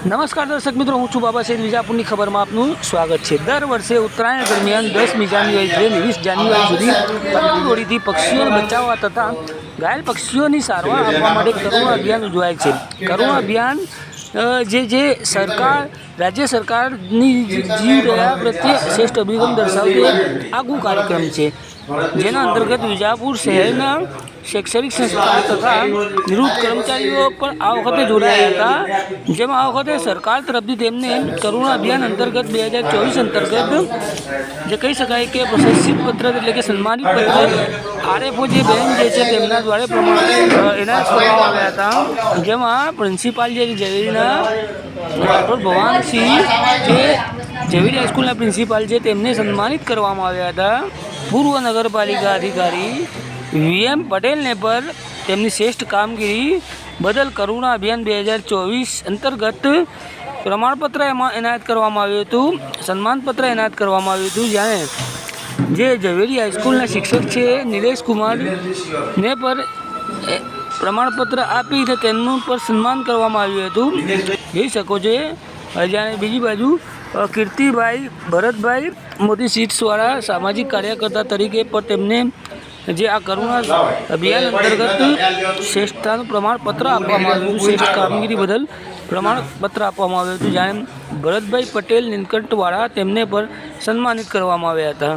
નમસ્કાર દર્શક મિત્રો, હું છું બાબા સૈદ વિજાપુરની ખબરમાં આપનું સ્વાગત છે. દર વર્ષે ઉત્તરાયણ દરમિયાન દસમી જાન્યુઆરીથી વીસ જાન્યુઆરી સુધી પતંગ પક્ષીઓને બચાવવા તથા ઘાયલ પક્ષીઓની સારવાર આપવા માટે કરુણા અભિયાન ઉજવાય છે. કરુણા અભિયાન જે જે સરકાર, રાજ્ય સરકારની જીવ રહ્યા પ્રત્યે શ્રેષ્ઠ અભિગમ દર્શાવતો આગું કાર્યક્રમ છે. જેના અંતર્ગત વિજાપુર શહેરના શૈક્ષણિક સંસ્થાઓ તથા નિવૃત્ત કર્મચારીઓ પણ આ વખતે જોડાયા હતા. જેમાં આ વખતે સરકાર તરફથી તેમને કરુણા અભિયાન અંતર્ગત બે હજાર ચોવીસ અંતર્ગત જે કહી શકાય કે પ્રશસ્તિત પત્ર એટલે કે સન્માનિત પત્ર આરએફઓ જે બેન જે છે તેમના દ્વારા પ્રમાણે એનાયત કરવામાં આવ્યા હતા. જેમાં પ્રિન્સિપાલ જે ઝવેરીના ડૉક્ટર ભવાનસિંહ જે ઝવેરી હાઈસ્કૂલના પ્રિન્સિપાલ છે તેમને સન્માનિત કરવામાં આવ્યા હતા. પૂર્વ નગરપાલિકા અધિકારી વીએમ પટેલને પર તેમની શ્રેષ્ઠ કામગીરી બદલ કરુણા અભિયાન બે હજાર ચોવીસ અંતર્ગત પ્રમાણપત્ર એમાં એનાયત કરવામાં આવ્યું હતું, સન્માનપત્ર એનાયત કરવામાં આવ્યું હતું, જ્યારે જે ઝવેરી હાઈસ્કૂલના શિક્ષક છે નિલેશ કુમાર ને પર પ્રમાણપત્ર આપી તો તેમનું પર સન્માન કરવામાં આવ્યું હતું. જોઈ શકો છો જ્યારે બીજી બાજુ કીર્તિભાઈ ભરતભાઈ મોદી સીટ્સવાળા સામાજિક કાર્યકર્તા તરીકે પર તેમને જે આ કરુણા અભિયાન અંતર્ગત શ્રેષ્ઠતાનું પ્રમાણપત્ર આપવામાં આવ્યું હતું શ્રેષ્ઠ કામગીરી બદલ પ્રમાણપત્ર આપવામાં આવ્યું હતું જ્યારે ભરતભાઈ પટેલ નીલકંઠવાળા તેમને પર સન્માનિત કરવામાં આવ્યા હતા.